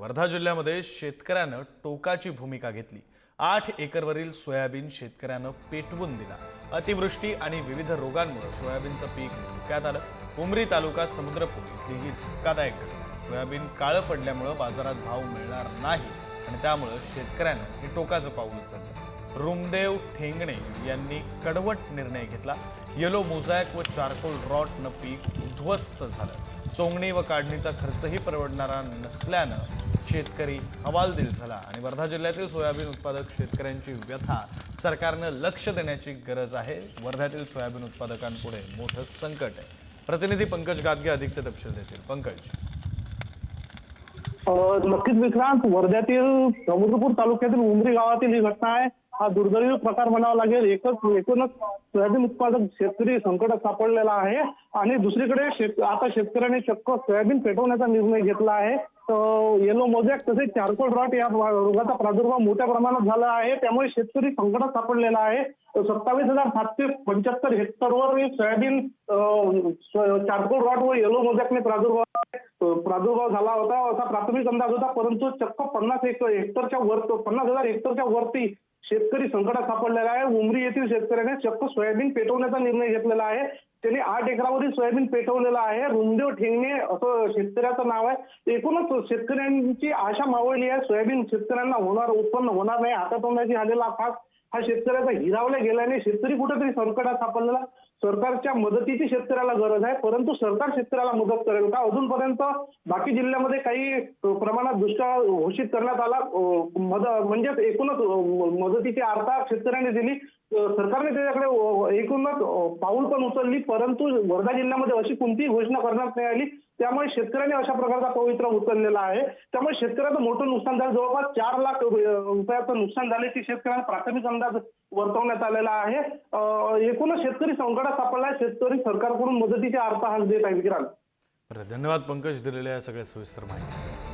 वर्धा जिल्ह्यामध्ये शेतकऱ्यानं टोकाची भूमिका घेतली. आठ एकरवरील सोयाबीन शेतकऱ्यानं पेटवून दिला. अतिवृष्टी आणि विविध रोगांमुळे सोयाबीनचं पीक धोक्यात आलं. उमरी तालुका समुद्रपूर इथली ही धक्कादायक सोयाबीन काळं पडल्यामुळं बाजारात भाव मिळणार नाही आणि त्यामुळं शेतकऱ्यानं हे टोकाचं पाऊल उचललं. रुमदेव ठेंगणे यांनी कडवट निर्णय घेतला. येलो मोझॅक व चारकोल रॉटनं पीक उद्ध्वस्त झालं. चोंगणी व काढणीचा खर्चही परवडणारा नसल्यानं शेतकरी हवालदिल झाला आणि वर्धा जिल्ह्यातील सोयाबीन उत्पादक शेतकऱ्यांची व्यथा सरकारनं लक्ष देण्याची गरज आहे. वर्ध्यातील सोयाबीन उत्पादकांपुढे मोठं संकट आहे. प्रतिनिधी पंकज गादगे अधिकचे तपशील देतील. पंकज. नक्कीच विक्रांत वर्ध्यातील समुद्रपूर तालुक्यातील उमरी गावातील ही घटना आहे. हा दुर्दैवी प्रकार म्हणावा लागेल. एकच एकूणच सोयाबीन उत्पादक शेतकरी संकटात सापडलेला आहे. आणि दुसरीकडे शेत आता शेतकऱ्यांनी चक्क सोयाबीन पेटवण्याचा निर्णय घेतला आहे. येलो मोजॅक तसेच चारकोल रॉट या रोगाचा प्रादुर्भाव मोठ्या प्रमाणात झाला आहे. त्यामुळे शेतकरी संकटात सापडलेला आहे. सत्तावीस हजार सातशे पंच्याहत्तर हेक्टरवर सोयाबीन चारकोल रॉट व येलो मोजॅकने प्रादुर्भाव प्रादुर्भाव झाला होता. असा प्राथमिक अंदाज होता. परंतु चक्क पन्नास एक हेक्टरच्या वर पन्नास हजार हेक्टरच्या वरती शेतकरी संकटात सापडलेला आहे. उमरी येथील शेतकऱ्याने चक्क सोयाबीन पेटवण्याचा निर्णय घेतलेला आहे. त्यांनी आठ एकरावरील सोयाबीन पेटवलेलं आहे. रुमदेव ठेंगणे असं शेतकऱ्याचं नाव आहे. एकूणच शेतकऱ्यांची आशा मावळली आहे. सोयाबीन शेतकऱ्यांना होणार उत्पन्न होणार नाही. हातातोंडाची झालेला फास हा शेतकऱ्याचा हिरावल्या गेल्याने शेतकरी कुठेतरी संकटात सापडलेला सरकारच्या मदतीची शेतकऱ्याला गरज आहे परंतु सरकार शेतकऱ्याला मदत करेल का? अजूनपर्यंत बाकी जिल्ह्यामध्ये काही प्रमाणात दुष्काळ घोषित करण्यात आला. मद म्हणजेच एकूणच मदतीची आर्था शेतकऱ्यांनी दिली. सरकारने त्याच्याकडे एकूणच पाऊल पण उचलली परंतु वर्धा जिल्ह्यामध्ये अशी कोणतीही घोषणा करण्यात नाही आली. त्यामुळे शेतकऱ्यांनी अशा प्रकारचा पवित्र उचललेला आहे. त्यामुळे शेतकऱ्याचं मोठं नुकसान झालं. जवळपास चार लाख रुपयाचं नुकसान झाल्याची शेतकऱ्यांना प्राथमिक अंदाज वर्तवण्यात आलेला आहे. एकूणच शेतकरी संकटात सापडला शेतकरी सरकारकडून मदतीचे अर्थहान देत आहे विक्रांत. धन्यवाद पंकज दिलेल्या सगळ्या सविस्तर माहिती